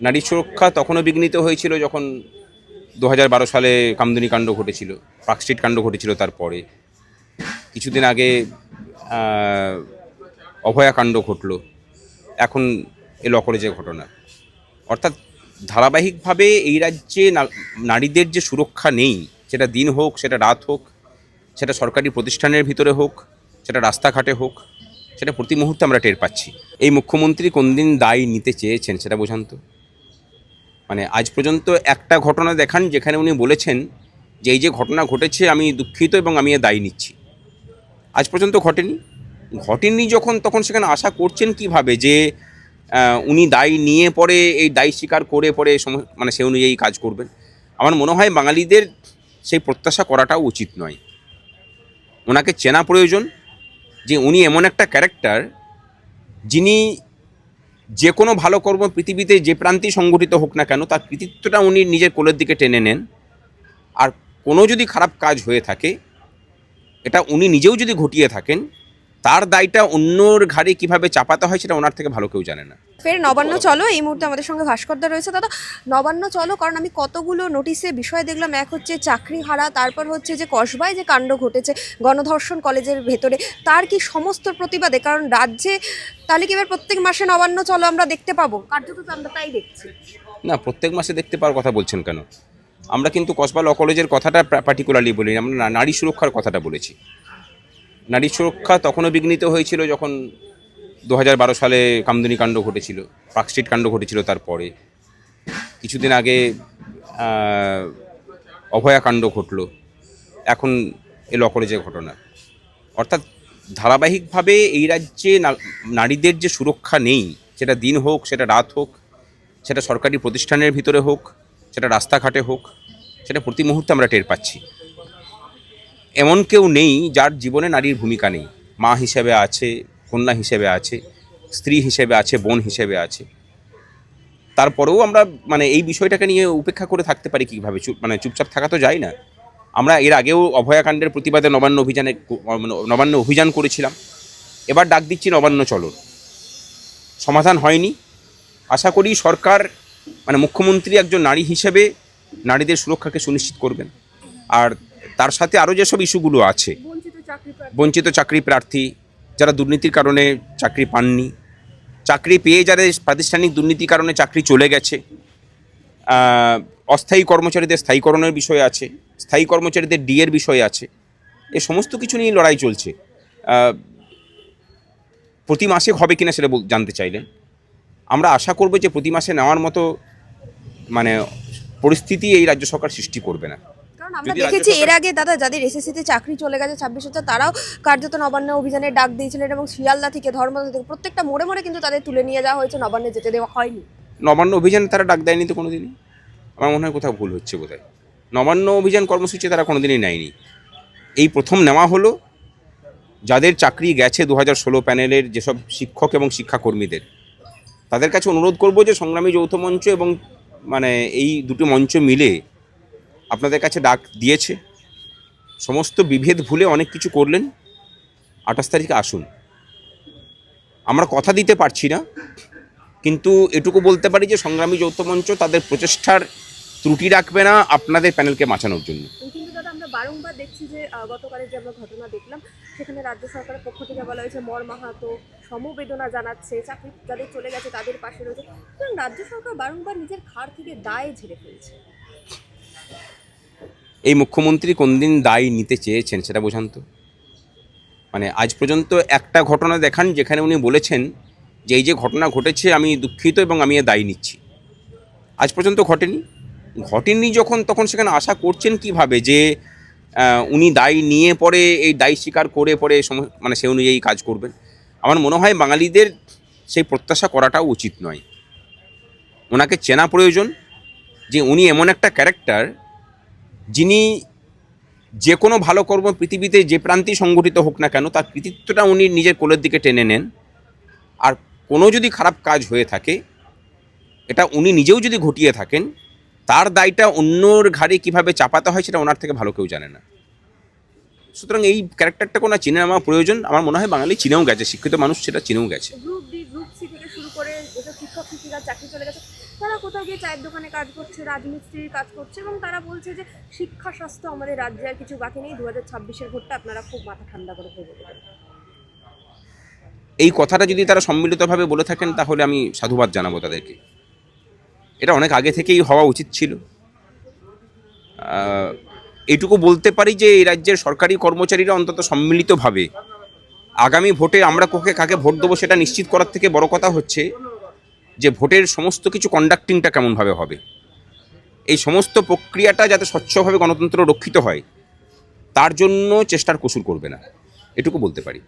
নারী সুরক্ষা তখনও বিঘ্নিত হয়েছিল যখন দু বারো সালে কামদুনি কাণ্ড ঘটেছিল পার্কস্ট্রিট কাণ্ড ঘটেছিল তারপরে। কিছুদিন আগে অভয়া কাণ্ড ঘটলো। এখন এলো অপরাজের ঘটনা। অর্থাৎ ধারাবাহিকভাবে এই রাজ্যে নারীদের যে সুরক্ষা নেই, সেটা দিন হোক, সেটা রাত হোক, সেটা সরকারি প্রতিষ্ঠানের ভিতরে হোক, সেটা রাস্তাঘাটে হোক, সেটা প্রতি মুহূর্তে আমরা টের পাচ্ছি। এই মুখ্যমন্ত্রী কোন দিন দায় নিতে চেয়েছেন সেটা বোঝান তো। মানে আজ পর্যন্ত একটা ঘটনা দেখান যেখানে উনি বলেছেন যে এই যে ঘটনা ঘটেছে, আমি দুঃখিত এবং আমি এর দায়ী নিচ্ছি। আজ পর্যন্ত ঘটেনি। ঘটেনি যখন, তখন সেখানে আশা করছেন কীভাবে যে উনি দায়ী নিয়ে পরে, এই দায়ী স্বীকার করে পরে মানে সে অনুযায়ী কাজ করবেন। আমার মনে হয় বাঙালিদের সেই প্রত্যাশা করাটাও উচিত নয়। ওনাকে চেনা প্রয়োজন যে উনি এমন একটা ক্যারেক্টার যিনি যে কোনো ভালো কর্ম পৃথিবীতে যে প্রান্তেই সংগঠিত হোক না কেন, তার কৃতিত্বটা উনি নিজের কোলের দিকে টেনে নেন। আর কোনো যদি খারাপ কাজ হয়ে থাকে, এটা উনি নিজেও যদি ঘটিয়ে থাকেন তার দায়টা অন্যর ঘাড়ে কীভাবে চাপাতে হয় সেটা ওনার থেকে ভালো কেউ জানে না। ফের নবান্ন চলো এই মুহূর্তে আমাদের সঙ্গে ভাস্করদা রয়েছে। দাদা নবান্ন চলো কারণ আমি কতগুলো নোটিশে বিষয় দেখলাম। এক হচ্ছে চাকরি হারা তারপর হচ্ছে যে কসবায় যে কাণ্ড ঘটেছে গণধর্ষণ কলেজের ভেতরে তার কি সমস্ত প্রতিবাদে? কারণ রাজ্যে তাহলে কি এবার প্রত্যেক মাসে নবান্ন চলো আমরা দেখতে পাবো? কার্যত তো আমরা তাই দেখছি। না প্রত্যেক মাসে দেখতে পাওয়ার কথা বলছেন কেন? আমরা কিন্তু কসবা ল কলেজের কথাটা পার্টিকুলারলি বলি আমরা নারী সুরক্ষার কথাটা বলেছি। নারী সুরক্ষা তখনও বিঘ্নিত হয়েছিল যখন দু বারো সালে কামদুনি কাণ্ড ঘটেছিল পার্কস্ট্রিট কাণ্ড ঘটেছিল তারপরে। কিছুদিন আগে আহ, অভয়া কাণ্ড ঘটলো। এখন এলো অপরাজের ঘটনা। অর্থাৎ ধারাবাহিকভাবে এই রাজ্যে নারীদের যে সুরক্ষা নেই সেটা দিন হোক সেটা রাত হোক সেটা সরকারি প্রতিষ্ঠানের ভিতরে হোক সেটা রাস্তাঘাটে হোক সেটা প্রতি মুহূর্তে আমরা টের পাচ্ছি। এমন কেউ নেই যার জীবনে নারীর ভূমিকা নেই। মা হিসেবে আছে, কন্যা হিসেবে আছে, স্ত্রী হিসেবে আছে, বোন হিসেবে আছে। তারপরেও আমরা মানে এই বিষয়টাকে নিয়ে উপেক্ষা করে থাকতে পারি কীভাবে? চুপ মানে চুপচাপ থাকা তো যায় না। আমরা এর আগেও অভয়াকাণ্ডের প্রতিবাদে নবান্ন অভিযানে মানে নবান্ন অভিযান করেছিলাম। এবার ডাক দিচ্ছি নবান্ন চলন সমাধান হয়নি। আশা করি সরকার মানে মুখ্যমন্ত্রী একজন নারী হিসেবে নারীদের সুরক্ষাকে সুনিশ্চিত করবেন। আর তার সাথে আরও যেসব ইস্যুগুলো আছে বঞ্চিত চাকরি প্রার্থী। যারা দুর্নীতির কারণে চাকরি পাননি চাকরি পেয়ে যাদের প্রাতিষ্ঠানিক দুর্নীতির কারণে চাকরি চলে গেছে অস্থায়ী কর্মচারীদের স্থায়ীকরণের বিষয় আছে স্থায়ী কর্মচারীদের ডিএর বিষয় আছে এ সমস্ত কিছু নিয়ে লড়াই চলছে। প্রতি মাসে হবে কিনা সেটা জানতে চাইলেন। আমরা আশা করব যে প্রতি মাসে নেওয়ার মতো মানে পরিস্থিতি এই রাজ্য সরকার সৃষ্টি করবে না। আমরা দেখেছি এর আগে দাদা যাদের এসএসসিতে চাকরি চলে গেছে ছাব্বিশ হাজার তারাও কার্যত নবান্ন অভিযানের ডাক দিয়েছিলেন এবং শিয়ালদা থেকে ধর্মদা থেকে প্রত্যেকটা মোড়ে মোড়ে কিন্তু তাদের তুলে নিয়ে যাওয়া হয়েছে নবান্নে যেতে দেওয়া হয়নি। নবান্ন অভিযানে তারা ডাক দেয়নি তো কোনোদিনই? আমার মনে হয় কোথাও ভুল হচ্ছে বোধহয়। নবান্ন অভিযান কর্মসূচি তারা কোনোদিনই নেয়নি। এই প্রথম নেওয়া হলো যাদের চাকরি গেছে দু হাজার ষোলো প্যানেলের যেসব শিক্ষক এবং শিক্ষাকর্মীদের। তাদের কাছে অনুরোধ করব যে সংগ্রামী যৌথ মঞ্চ এবং মানে এই দুটো মঞ্চ মিলে আপনাদের কাছে ডাক দিয়েছে। সমস্ত বিভেদ ভুলে অনেক কিছু করলেন। আঠাশ তারিখে আসুন। আমরা কথা দিতে পারছি না, কিন্তু এটুকু বলতে পারি যে সংগ্রামী যৌথ মঞ্চ তাদের প্রচেষ্টার ত্রুটি রাখবে না আপনাদের প্যানেলকে বাঁচানোর জন্য। কিন্তু দাদা, আমরা বারংবার দেখছি যে গতকালের যে আমরা ঘটনা দেখলাম, সেখানে রাজ্য সরকারের পক্ষ থেকে বলা হয়েছে, মর মাহাতো, সমবেদনা জানাচ্ছে, চাকরি যাদের চলে গেছে তাদের পাশে রয়েছে। রাজ্য সরকার বারংবার নিজের ঘাড় থেকে দায় ঝেড়ে ফেলছে। এই মুখ্যমন্ত্রী কোন দিন দায় নিতে চেয়েছেন সেটা বোঝান তো। মানে আজ পর্যন্ত একটা ঘটনা দেখান যেখানে উনি বলেছেন যে এই যে ঘটনা ঘটেছে আমি দুঃখিত এবং আমি এ দায় নিচ্ছি। আজ পর্যন্ত ঘটেনি। ঘটেনি যখন তখন সেখানে আশা করছেন কীভাবে যে উনি দায় নিয়ে পরে এই দায় স্বীকার করে পরে মানে সে অনুযায়ী কাজ করবেন। আমার মনে হয় বাঙালিদের সেই প্রত্যাশা করাটাও উচিত নয়। ওনাকে চেনা প্রয়োজন যে উনি এমন একটা ক্যারেক্টার যিনি যে কোনো ভালো কর্ম পৃথিবীতে যে প্রান্তেই সংগঠিত হোক না কেন, তার কৃতিত্বটা উনি নিজের কোলের দিকে টেনে নেন। আর কোনো যদি খারাপ কাজ হয়ে থাকে, এটা উনি নিজেও যদি ঘটিয়ে থাকেন, তার দায়টা অন্যর ঘাড়ে কীভাবে চাপাতে হয় সেটা ওনার থেকে ভালো কেউ জানে না। সুতরাং এই ক্যারেক্টারটা কোনো চিনে আমার প্রয়োজন, আমার মনে হয় বাঙালি চিনেও গেছে, শিক্ষিত মানুষ সেটা চিনেও গেছে গ্রুপ ডি গ্রুপ সি থেকে শুরু করে যেসব শিক্ষক শিক্ষিকার চাকরি চলে গেছে? তারা কোথাও গিয়ে চায়ের দোকানে কাজ করছে রাজমিস্ত্রির কাজ করছে এবং তারা বলছে যে শিক্ষা স্বাস্থ্য আমাদের রাজ্যে আর কিছু বাকি নেই। দু হাজার ছাব্বিশের ভোটটা আপনারা খুব মাথা ঠান্ডা করে ভেবে এই কথাটা যদি তারা সম্মিলিতভাবে বলে থাকেন তাহলে আমি সাধুবাদ জানাব তাদেরকে। এটা অনেক আগে থেকেই হওয়া উচিত ছিল। আহ, এইটুকু বলতে পারি যে এই রাজ্যের সরকারি কর্মচারীরা অন্তত সম্মিলিতভাবে আগামী ভোটে আমরা কোকে কাকে ভোট দেবো সেটা নিশ্চিত করার থেকে বড় কথা হচ্ছে যে ভোটের সমস্ত কিছু কন্ডাক্টিংটা কেমনভাবে হবে? এই সমস্ত প্রক্রিয়াটা যাতে স্বচ্ছভাবে গণতন্ত্র রক্ষিত হয়, তার জন্য চেষ্টার কসুর করবে না। এটুকু বলতে পারি।